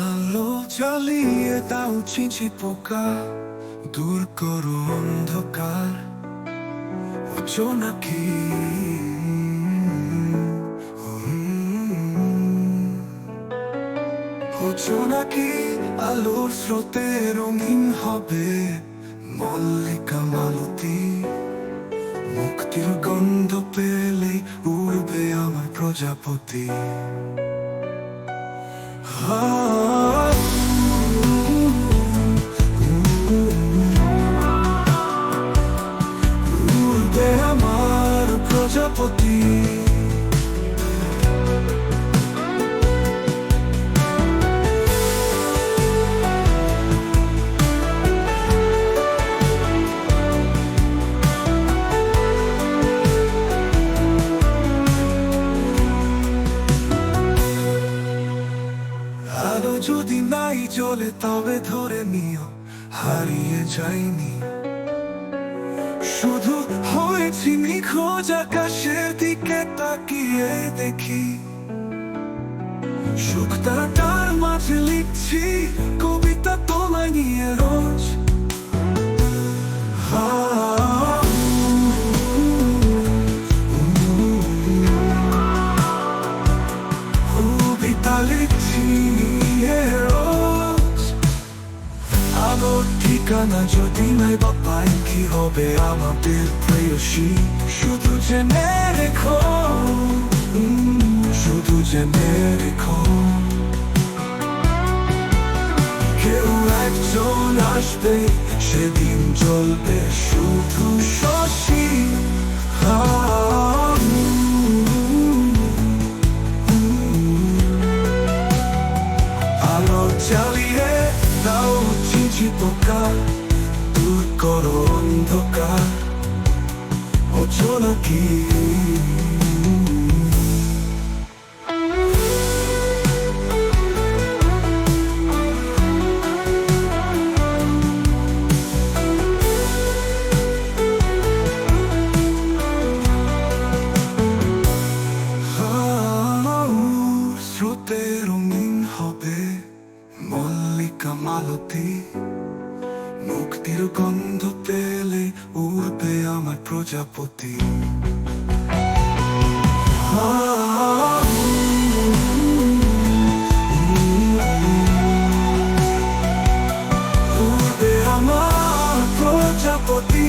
আলো জ্বালিয়ে দাও চিঠি পোকা দূর করো অন্ধকার হচ্ছো নাকি? হচ্ছো নাকি? আলোর স্রোতে রঙিন হবে মল্লিকা মালতী। মুক্তির গন্ধ পেলেই উড়বে আমার প্রজাপতি। উড়বে আমার প্রজাপতি। চলে তবে ধরে নিও, হারিয়ে যাইনি শুধু হয়েছি নিখোঁজ আকাশের দিকে তাকিয়ে দেখি। শুক্তাটার মাঝে লিখছি, কবিতা তোলা নিয়ে রোজ ঠিকানা যদি বা পাই কি হবে আমাদের প্রেয়সী শুধু জেনে রেখো, শুধু জেনে রেখো। কেউ একজন আসবে, সেদিন চলবে শুধু শশী। পোকা দূর করো অন্ধকার হচ্ছো নাকি? মালতী। মুক্তির গন্ধ পেলে উড়বে আমার প্রজাপতি। উড়বে আমার প্রজাপতি।